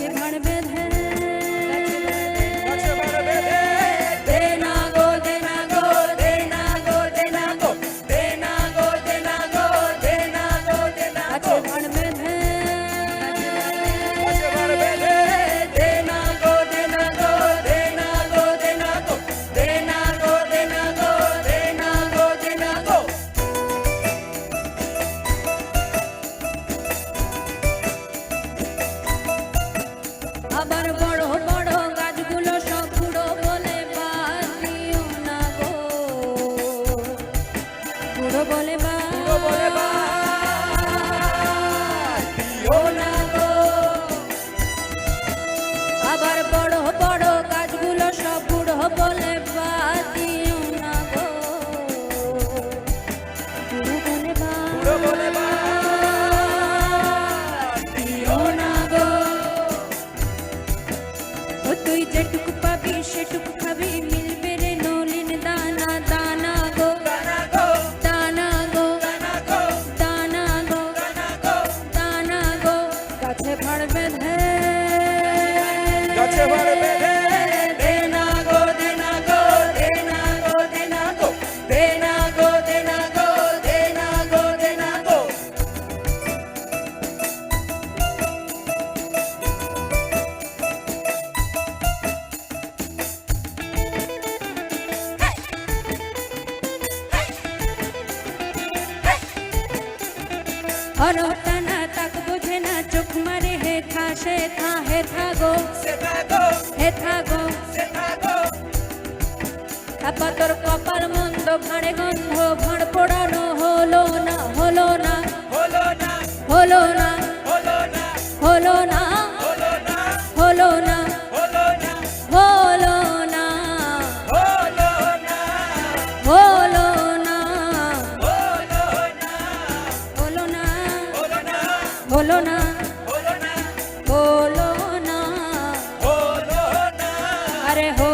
হাতে ভাড় বেঁধে সেটুকু খাবি, মিলবে রে নলিন দানা দানা গো। দানা গো দানা গো দানা গো। দানা গো দানা গো গাছে ভরবে গাছে ভরবে और तना तक बुझे ना चुक मरे हे था से था हे था गो। से था गो। हे था गो। से था गो। তাপা তোর কপাল মন্দ ঘাড়ে গন্ধ ভাঁড় পোড়ানো হলো না হলো না হলো না হলো না হলো না হলো না। আরে হলো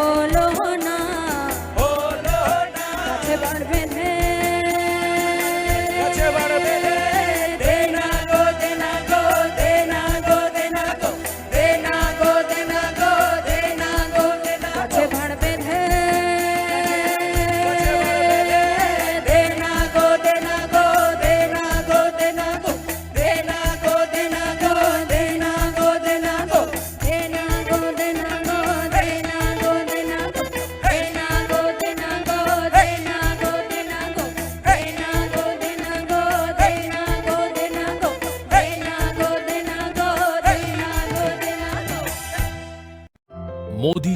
مودی